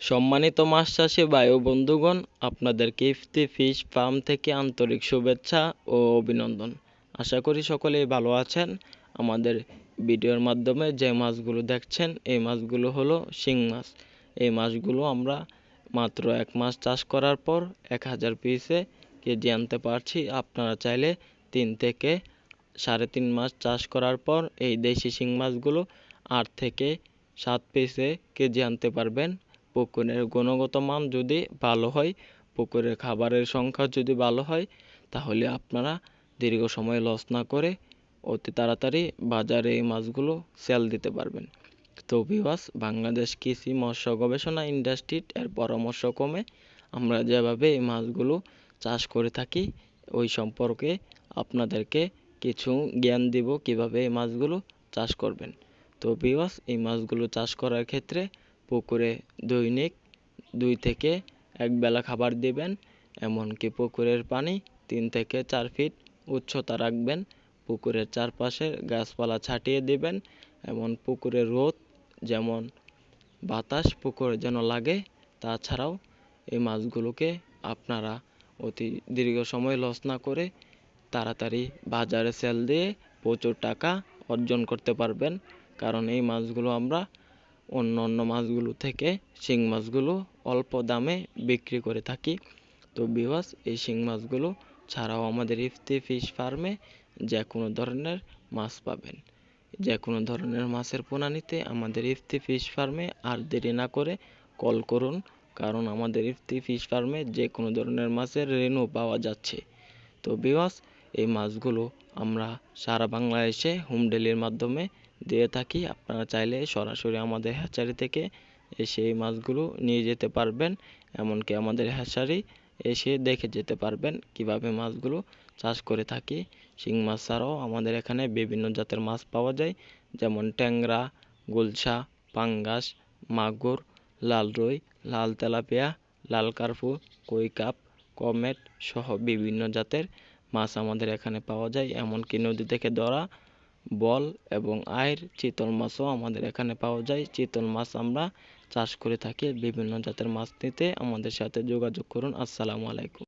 সম্মানিত মাছ চাষি ভাই ও বন্ধুগণ আপনাদেরকে ইফতি ফিশ ফার্ম থেকে আন্তরিক শুভেচ্ছা ও অভিনন্দন। আশা করি সকলেই ভালো আছেন। আমাদের ভিডিওর মাধ্যমে যে মাছগুলো দেখছেন, এই মাছগুলো হলো শিং মাছ। এই মাছগুলো আমরা মাত্র এক মাস চাষ করার পর এক হাজার পিসে কেজি আনতে পারছি। আপনারা চাইলে তিন থেকে সাড়ে তিন মাস চাষ করার পর এই দেশি শিং মাছগুলো আট থেকে সাত পিসে কেজি আনতে পারবেন। পুকুরের গুণগত মান যদি ভালো হয়, পুকুরের খাবারের সংখ্যা যদি ভালো হয়, তাহলে আপনারা দীর্ঘ সময় লস না করে অতি তাড়াতাড়ি বাজারে এই মাছগুলো সেল দিতে পারবেন। তো বিবাস বাংলাদেশ কৃষি মৎস্য গবেষণা ইন্ডাস্ট্রির এর পরামর্শক্রমে আমরা যেভাবে এই মাছগুলো চাষ করে থাকি, ওই সম্পর্কে আপনাদেরকে কিছু জ্ঞান দিব কীভাবে এই মাছগুলো চাষ করবেন। তো বিবাস এই মাছগুলো চাষ করার ক্ষেত্রে পুকুরে দৈনিক দুই থেকে এক বেলা খাবার দিবেন, এমনকি পুকুরের পানি তিন থেকে চার ফিট উচ্চতা রাখবেন। পুকুরের চারপাশে গাছপালা ছাটিয়ে দিবেন, এমন পুকুরের রোদ যেমন বাতাস পুকুরে যেন লাগে, তাছাড়াও এই মাছগুলোকে আপনারা অতি দীর্ঘ সময় লস না করে তাড়াতাড়ি বাজারে সেল দিয়ে প্রচুর টাকা অর্জন করতে পারবেন। কারণ এই মাছগুলো আমরা অন্য অন্য মাছগুলো থেকে শিং মাছগুলো অল্প দামে বিক্রি করে থাকি। তো বিওয়াস এই শিং মাছগুলো ছাড়াও আমাদের ইফতি ফিশ ফার্মে যে কোনো ধরনের মাছ পাবেন। যে কোনো ধরনের মাছের পোনা নিতে আমাদের ইফতি ফিশ ফার্মে আর দেরি না করে কল করুন, কারণ আমাদের ইফতি ফিশ ফার্মে যে কোনো ধরনের মাছের রেনু পাওয়া যাচ্ছে। তো বিওয়াস এই মাছগুলো আমরা সারা বাংলাদেশে হোম ডেলির মাধ্যমে দিয়ে থাকি। আপনারা চাইলে সরাসরি আমাদের হ্যাচারি থেকে এসে এই মাছগুলো নিয়ে যেতে পারবেন, এমনকি আমাদের হ্যাচারি এসে দেখে যেতে পারবেন কীভাবে মাছগুলো চাষ করে থাকি। শিং মাছ ছাড়াও আমাদের এখানে বিভিন্ন জাতের মাছ পাওয়া যায়, যেমন ট্যাংরা, গুলশা, পাঙ্গাস, মাগুর লাল রুই লাল তেলাপিয়া, লাল কার্পু, কই কাপ, কমেট সহ বিভিন্ন জাতের মাছ আমাদের এখানে পাওয়া যায়, এমনকি নদী থেকে ধরা বল এবং আয়ের চিতল মাছও আমাদের এখানে পাওয়া যায়। চিতল মাছ আমরা চাষ করে থাকি, বিভিন্ন জাতের মাছ নিতে। আমাদের সাথে যোগাযোগ করুন। আসসালামু আলাইকুম।